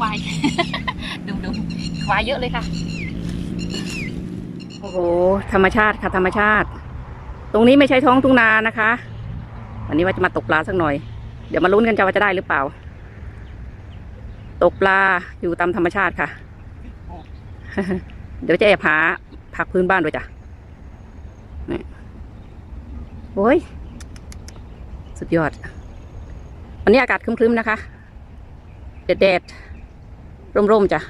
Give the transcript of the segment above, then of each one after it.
ควาย ดูดูควายเยอะเลยค่ะ โอ้โห ธรรมชาติค่ะ ธรรมชาติ ตรงนี้ไม่ใช่ท้องทุ่งนานะคะ วันนี้ว่าจะมาตกปลาสักหน่อย เดี๋ยวมาลุ้นกันจะว่าจะได้หรือเปล่า ตกปลาอยู่ตามธรรมชาติค่ะ เดี๋ยวจะแอบหาผักพื้นบ้านด้วยจ้ะนี่โอ้ย สุดยอด วันนี้อากาศครึ้มๆนะคะแดดๆ ร่มๆจ้ะ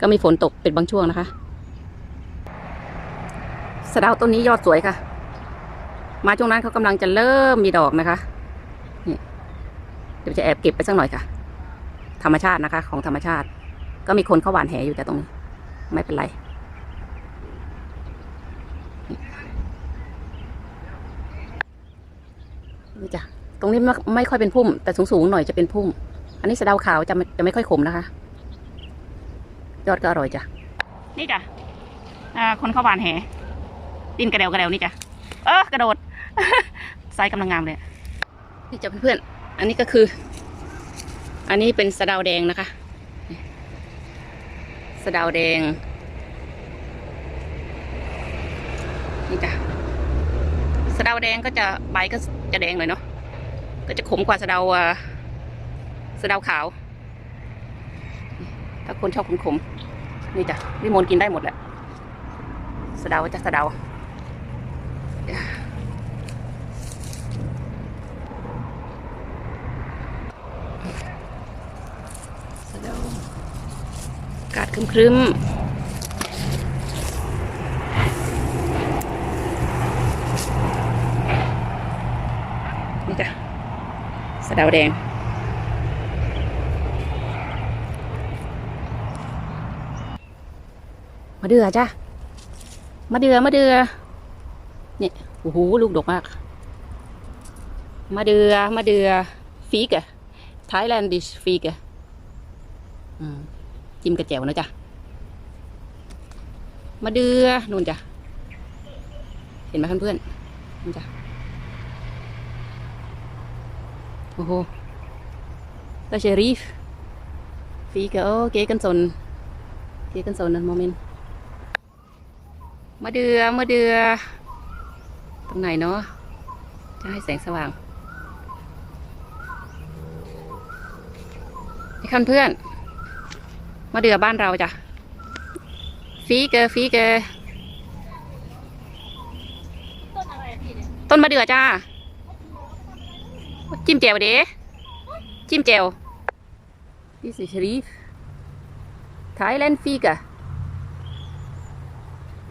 ก็มีฝนตกเป็นบางช่วงนะคะ สะดาต้นนี้ยอดสวยค่ะ มาช่วงนั้นเขากำลังจะเริ่มมีดอกนะคะนี่เดี๋ยวจะแอบเก็บไปสักหน่อยค่ะ ธรรมชาตินะคะ ของธรรมชาติ ก็มีคนเขาหวานแหอยู่แต่ตรงนี้ไม่เป็นไรนี่จ้ะ ตรงนี้ไม่ไม่ค่อยเป็นพุ่ม แต่สูงๆหน่อยจะเป็นพุ่ม อันนี้สะเดาขาวจะไม่จะไม่ค่อยขมนะคะ ยอดก็อร่อยจ้ะ นี่จ้ะอ่าคนเข้าหวานแหดินกระเดวกระเดวนี่จ้ะ เออกระโดดไซส์กำลังงามเลย นี่จ้ะเพื่อนๆ อันนี้ก็คือ อันนี้เป็นสะเดาแดงนะคะ สะเดาแดง นี่จ้ะ สะเดาแดงก็จะใบก็จะแดงหน่อยเนาะ ก็จะขมกว่าสะเดาอ่า สะเดาขาว ถ้าคนชอบขมๆนี่จ้ะวิมลกินได้หมดแหละสะเดาจ้ะสะเดาสะเดากาศครึ้มๆนี่จ้ะสะเดาแดง มาเดือจ้ะมาเดือมาเดือเนี่ยโอ้โหลูกดกมาก มาเดือมาเดือฟีกอะ Thailand dish ฟีกอะอืมจิ้มกระเจียวนะจ๊ะมาเดือนู่นจ้ะเห็นไหมเพื่อนๆนู่นจ้ะโอ้โหตาเชรีฟฟีกอะโอเกกันสนเกกันสนนั่นโมเมนต์ มาเดือมาเดือ ตรงไหนเนาะจะให้แสงสว่างนี่คันเพื่อน มาเดือบ้านเราจ้ะฟีเกอร์ฟีเกอร์ต้นมะเดือจ้า จิ้มแจ่วเด้จิ้มแจ่ว This is Sharif Thailand Fika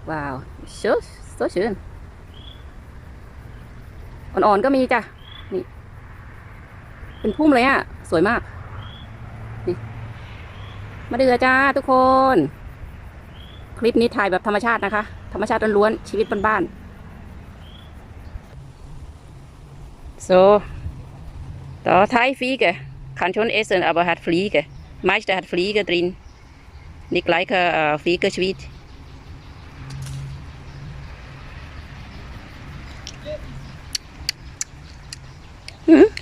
ว้า wow so so ชื่นอ่อนๆก็มีจ้ะนี่ เป็นพุ่มเลยอะ สวยมาก นี่มาเดือจ้าทุกคน คลิปนี้ถ่ายแบบธรรมชาตินะคะ ธรรมชาติล้วนๆชีวิตบ้านๆ so ต่อท้ายฟรีกะคันชนเอเซนอับหัดฟรีกะไม้จะหัดฟรีกะตรินนี่ไกลกะฟรีกะชีวิต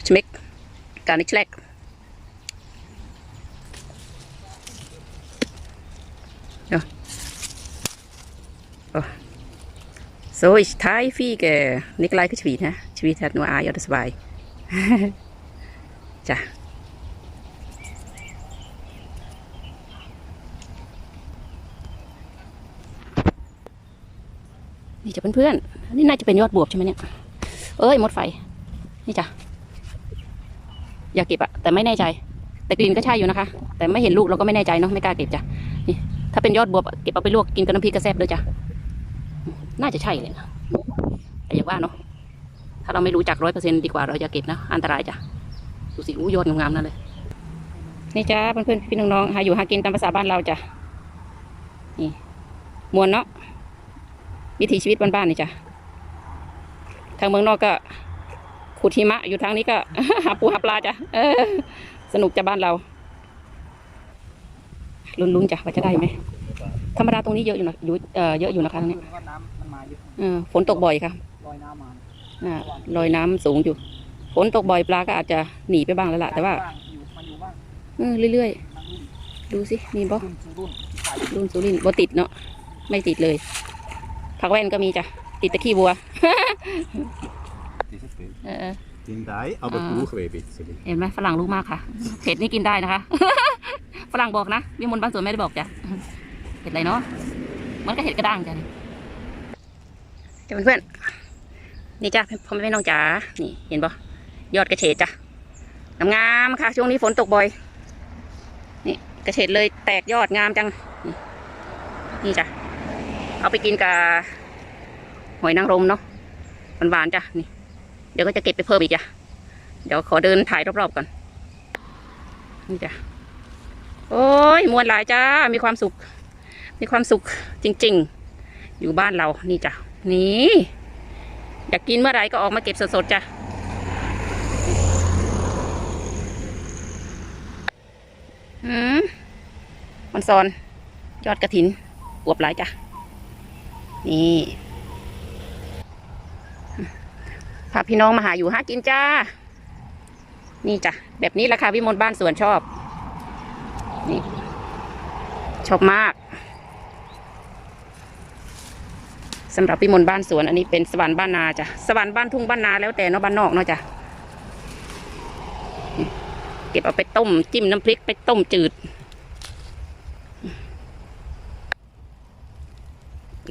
schmeckt gar nicht schlecht. Ja. Oh. So ist Thai Fiege. Nicht gleich wie Schweiz, ne? Die Schweiz hat nur ein oder zwei. จ้ะนี่จะเพื่อนๆอันนี่น่าจะเป็นยอดบวบใช่ไหมเนี่ย เอ้ยหมดไฟ นี่จ้ะ อยากเก็บอะแต่ไม่แน่ใจ แต่กลิ่นก็ใช่อยู่นะคะ แต่ไม่เห็นลูกเราก็ไม่แน่ใจเนาะไม่กล้าเก็บจ้ะนี่ถ้าเป็นยอดบวบเก็บเอาไปลวกกินกับน้ำพริกกระแซบด้วยจ้ะน่าจะใช่เลยนะแต่อย่าว่าเนาะถ้าเราไม่รู้จักร้อยเปอร์เซ็นดีกว่าเราจะเก็บนะอันตรายจ้ะดูสิอู้ยอดงามๆนั่นเลยนี่จ้าเพื่อนๆพี่น้องๆหาอยู่หากินตามภาษาบ้านเราจ้ะนี่มวนเนาะวิถีชีวิตบ้านๆนี่จ้ะทางเมืองนอกก็ ขุดหิมะอยู่ทางนี้ก็หาปูหาปลาจ้ะเออ สนุกจ้ะบ้านเรา ลุ้นๆจ้ะว่าจะได้ไหมธรรมดาตรงนี้เยอะอยู่นะอยู่เอ่อเยอะอยู่นะคะตรงนี้น้ำมันมาเยอะเออฝนตกบ่อยค่ะลอยน้ำมาอ่าลอยน้ำสูงอยู่ ฝนตกบ่อยปลาก็อาจจะหนีไปบ้างแล้วล่ะแต่ว่าเออเรื่อยๆ ดูสิมีบ่รุ่นสุรินบ่ติดเนาะไม่ติดเลยผักแว่นก็มีจ้ะติดตะขี้วัว ว Het is het punt. เออ In die, aber Ah. ah. weer beetje. เห็นไหมฝรั่งรู้มากค่ะ เผ็ดนี่กินได้นะคะ ฝรั่งบอกนะวิมลบ้านสวนไม่ได้บอกจ้ะเห็ดอะไรเนาะเหมันก็เห็ดกระด้างจ้ะนี่จ้ะเพื่อนๆนี่จ้ะพ่อแม่น้องจ๋า นี่เห็นปะยอดกระเฉดจ้ะงามๆค่ะ ช่วงนี้ฝนตกบ่อย นี่กระเฉดเลยแตกยอดงามจัง นี่นี่จ้ะ เอาไปกินกับหอยนางรมเนาะหวานๆจ้ะ นี่ เดี๋ยวก็จะเก็บไปเพิ่มอีกจ้ะเดี๋ยวขอเดินถ่ายรอบๆก่อน นี่จ้ะ โอ้ยมวนหลายจ้า มีความสุข มีความสุขจริง ๆ อยู่บ้านเรา นี่จ้ะ นี่ อยากกินเมื่อไหร่ก็ออกมาเก็บสดๆจ้ะอืมมันซอน ยอดกระถินอวบหลายจ้ะ นี่ พาพี่น้องมาหาอยู่หากินจ้า นี่จ้ะแบบนี้ราคาวิมลบ้านสวนชอบ นี่ ชอบมากสำหรับวิมลบ้านสวนอันนี้เป็นสวรรค์บ้านนาจ้ะสวรรค์บ้านทุ่งบ้านนาแล้วแต่เนาะบ้านนอกเนาะจ้ะเก็บเอาไปต้มจิ้มน้ำพริกไปต้มจืด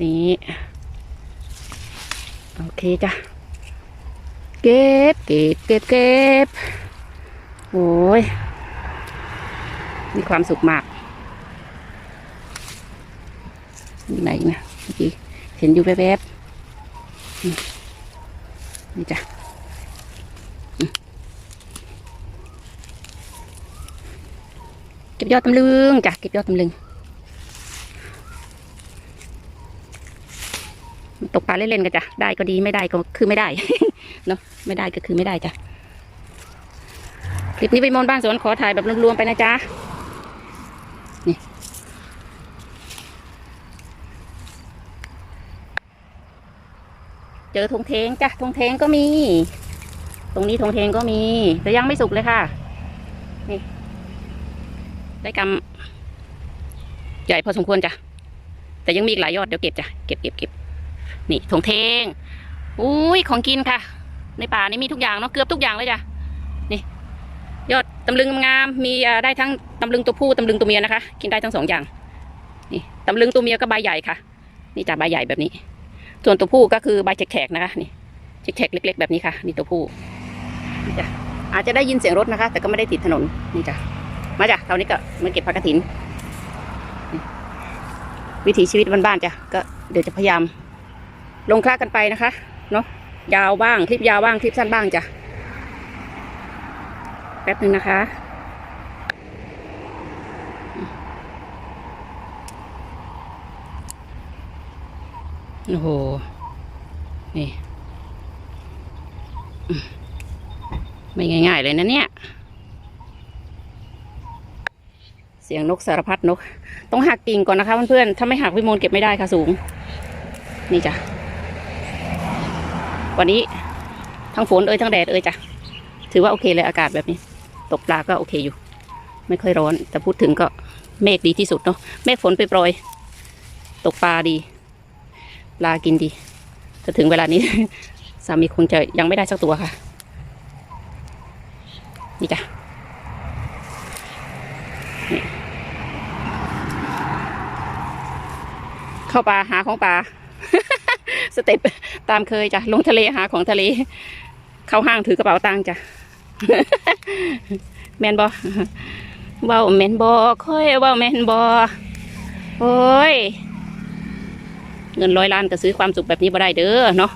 นี่โอเคจ้ะ เก็บเก็บเก็บเก็บโอ้ย มีความสุขมากมีไหนอีกนะเมื่อกี้เห็นอยู่แวบๆนี่จ้ะเก็บยอดตำลึงจ้ะเก็บยอดตำลึง ตกปลาเล่นๆกันจ้ะได้ก็ดีไม่ได้ก็คือไม่ได้เนาะไม่ได้ก็คือไม่ได้จ้ะคลิปนี้ไปมอนบ้านสวนขอถ่ายแบบรวมๆไปนะจ๊ะนี่เจอทงเทงจ้ะทงเทงก็มี ตรงนี้ทงเทงก็มี แต่ยังไม่สุกเลยค่ะ นี่ ได้กำใหญ่พอสมควรจ้ะแต่ยังมีอีกหลายยอดเดี๋ยวเก็บจ้ะเก็บเก็บเก็บ นี่ทงเทงอุ้ยของกินค่ะ ในป่านี่มีทุกอย่างเนาะเกือบทุกอย่างเลยจ้ะนี่ ยอดตำลึงงามมีได้ทั้งตำลึงตัวผู้ตำลึงตัวเมียนะคะ กินได้ทั้งสองอย่าง นี่ตำลึงตัวเมียก็ใบใหญ่ค่ะ นี่จ้ะใบใหญ่แบบนี้ ส่วนตัวผู้ก็คือใบแฉกๆนะคะ นี่แฉกๆเล็ก ๆ แบบนี้ค่ะ นี่ตัวผู้นี่จ้ะอาจจะได้ยินเสียงรถนะคะ แต่ก็ไม่ได้ติดถนนนี่จ้ะมาจ้ะเท่านี้ก็มาเก็บผักกระถิน วิถีชีวิตบ้านๆจ้ะก็เดี๋ยวจะพยายาม ลงคลากันไปนะคะ เนาะยาวบ้างคลิปยาวบ้างคลิปสั้นบ้างจ้ะแป๊บนึงนะคะโอ้โห นี่ ไม่ง่าย ๆ เลยนะเนี่ย เสียงนกสารพัดนก ต้องหักกิ่งก่อนนะคะเพื่อนๆ ถ้าไม่หักวิมลเก็บไม่ได้ค่ะสูง นี่จ้ะ วันนี้ทั้งฝนเอ่ยทั้งแดดเอ่ยจ้ะถือว่าโอเคเลยอากาศแบบนี้ ตกปลาก็โอเคอยู่ ไม่ค่อยร้อน แต่พูดถึงก็เมฆดีที่สุดเนาะเมฆฝนไปโปรยตกปลาดีปลากินดีแต่ถึงเวลานี้ สามีคงจะยังไม่ได้สักตัวค่ะ นี่จ้ะเข้าป่าหาของป่า สเต็ปตามเคยจ้ะลงทะเลหาของทะเล เข้าห้างถือกระเป๋าตังค์จ้ะแมนบอเว้าแมนบอค่อยเว้าแมนบอโอ้ยเงินร้อยล้านก็ซื้อความสุขแบบนี้บ่ได้เด้อเนาะ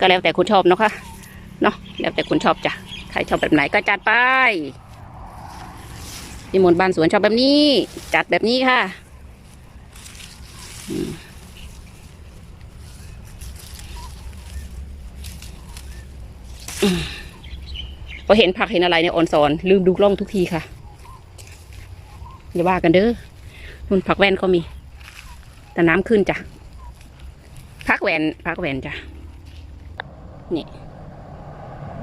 ก็แล้วแต่คุณชอบเนาะค่ะเนาะแล้วแต่คุณชอบจ้ะใครชอบแบบไหนก็จัดไปพี่มนต์บ้านสวนชอบแบบนี้ จัดแบบนี้ค่ะอืมอืม พอเห็นผักเห็นอะไรเนี่ยอ่อนสอนลืมดูกล้องทุกทีค่ะอย่าว่ากันเด้อนุ่นผักแว่นก็มี แต่น้ำขึ้นจ้ะพักแหวนพักแหวนจ้ะนี่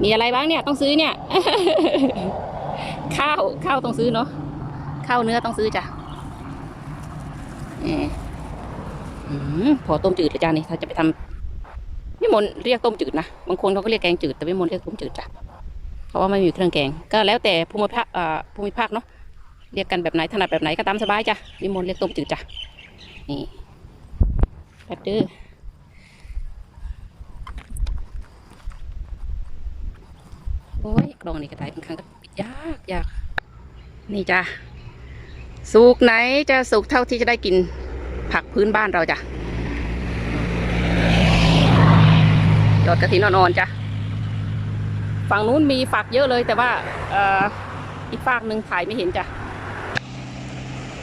มีอะไรบ้างเนี่ยต้องซื้อเนี่ย ข้าวข้าวต้องซื้อเนาะข้าวเนื้อต้องซื้อจ้ะเอออืมพอต้มจืดเลยจ้านี่ถ้าจะไปทำ วิมลเรียกต้มจืดนะบางคนเขาก็เรียกแกงจืดแต่วิมลเรียกต้มจืดจ้ะเพราะว่าไม่มีเครื่องแกง ก็แล้วแต่ภูมิภาคภูมิภาคเนาะเรียกกันแบบไหนถนัดแบบไหนก็ตามสบายจ้ะวิมลเรียกต้มจืดจ้ะนี่แป๊บเด้อโอ้ยกล่องนี่กระต่ายบางครั้งก็ปิดยากยากนี่จ้ะสุกไหนจะสุกเท่าที่จะได้กินผักพื้นบ้านเราจ้ะ ยอดกระถินอ่อนๆจ้ะฝั่งนู้นมีฝักเยอะเลย แต่ว่าอีกฝากหนึ่งถ่ายไม่เห็นจ้ะ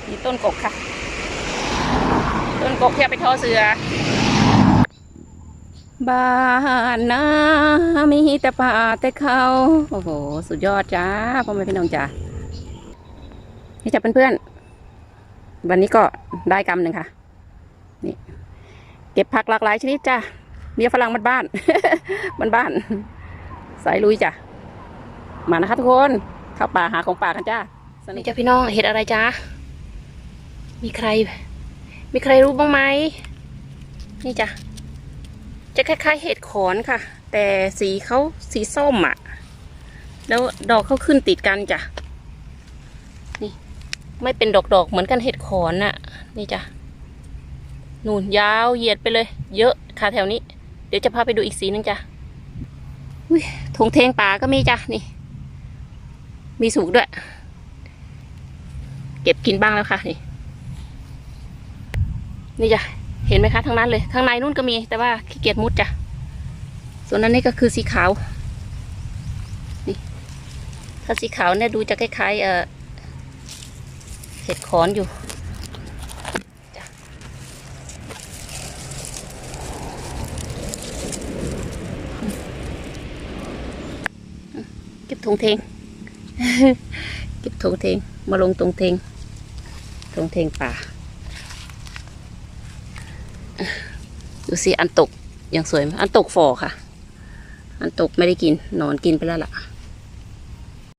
มีต้นกกค่ะ ต้นกกที่ไปทอเสือ บ้านนามีแต่ป่าแต่เขาโอ้โห สุดยอดจ้าพ่อแม่พี่น้องจ้านี่จ้ะเพื่อนๆวันนี้ก็ได้กำหนึ่งค่ะ นี่ เก็บผักหลากหลายชนิดจ้า เบี้ยฝรั่งมันบ้านๆบ้าน สายลุยจ้ะ มานะคะทุกคน เข้าป่าหาของป่ากันจ้าสวัสดีจ้าพี่น้องเห็ดอะไรจ้ามีใคร มีใครรู้บ้างไหม นี่จ้ะ จะคล้ายๆเห็ดขอนค่ะ แต่สีเขาสีส้มอะ่ะ แล้วดอกเขาขึ้นติดกันจ้ะ นี่ ไม่เป็นดอกๆเหมือนกันเห็ดขอนน่ะ นี่จ้ะ นูนยาวเหยียดไปเลย เยอะค่ะแถวนี้ เดี๋ยวจะพาไปดูอีกสีนึงจ้ะอุ้ยทงเทงป่าก็มีจ้ะนี่ มีสุกด้วย เก็บกินบ้างแล้วค่ะ นี่ นี่จ้ะเห็นไหมคะทั้งนั้นเลยข้างในนู่นก็มีแต่ว่าขี้เกียจมุดจ้ะส่วนนั้นนี่ก็คือสีขาวนี่ถ้าสีขาวเนี่ยดูจะคล้ายๆเอ่อเห็ดขอนอยู่จ้ะอืมเก็บ ทงเทงเก็บทงเทงมาลงตรงเทงทงเทงป่า ดูสิอันตกยังสวยไหมอันตกฟอค่ะ อันตกไม่ได้กินนอนกินไปแล้วล่ะ